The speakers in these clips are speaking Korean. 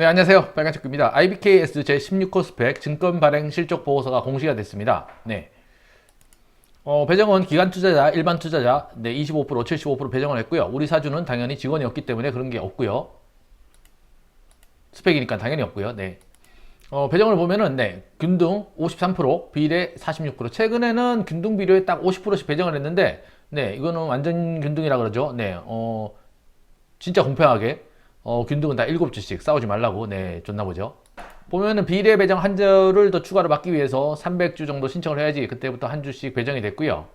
네, 안녕하세요. 빨간축구입니다. IBKS 제16호 스펙 증권 발행 실적 보고서가 공시가 됐습니다. 네. 어, 배정은 기관 투자자, 일반 투자자, 네, 25%, 75% 배정을 했고요. 우리 사주는 당연히 직원이었기 때문에 그런 게 없고요. 스펙이니까 당연히 없고요. 네. 어, 배정을 보면은, 네, 균등 53%, 비례 46%. 최근에는 균등 비례에 딱 50%씩 배정을 했는데, 네, 이거는 완전 균등이라 그러죠. 네, 어, 진짜 공평하게 어, 균등은 다 7주씩 싸우지 말라고 네 줬나 보죠. 보면은 비례 배정 한 주를 더 추가로 받기 위해서 300주 정도 신청을 해야지 그때부터 한 주씩 배정이 됐고요.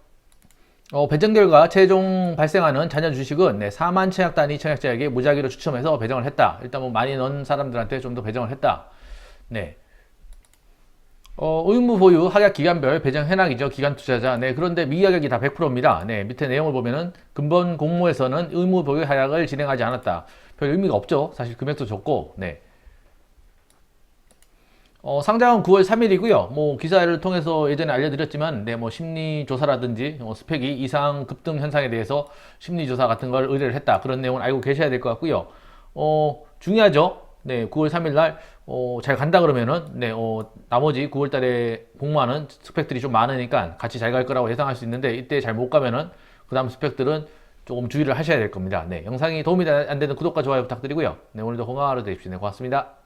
어, 배정 결과 최종 발생하는 자녀 주식은 네, 4만 청약 단위 청약자에게 무작위로 추첨해서 배정을 했다. 일단 뭐 많이 넣은 사람들한테 좀 더 배정을 했다. 네. 어, 의무 보유 하약 기간별 배정 현황이죠. 기간 투자자. 네, 그런데 미가격이 다 100%입니다. 네, 밑에 내용을 보면은 근본 공모에서는 의무 보유 하약을 진행하지 않았다. 별 의미가 없죠. 사실 금액도 적고. 네. 어, 상장은 9월 3일이고요. 뭐 기사를 통해서 예전에 알려드렸지만, 네, 뭐 심리 조사라든지 어, 스펙이 이상 급등 현상에 대해서 심리 조사 같은 걸 의뢰를 했다. 그런 내용을 알고 계셔야 될 것 같고요. 어, 중요하죠. 네, 9월 3일 날, 어, 잘 간다 그러면은, 네, 어, 나머지 9월 달에 공모하는 스펙들이 좀 많으니까 같이 잘 갈 거라고 예상할 수 있는데, 이때 잘 못 가면은, 그 다음 스펙들은 조금 주의를 하셔야 될 겁니다. 네, 영상이 도움이 안 되는 구독과 좋아요 부탁드리고요. 네, 오늘도 건강한 하루 되십시오. 네, 고맙습니다.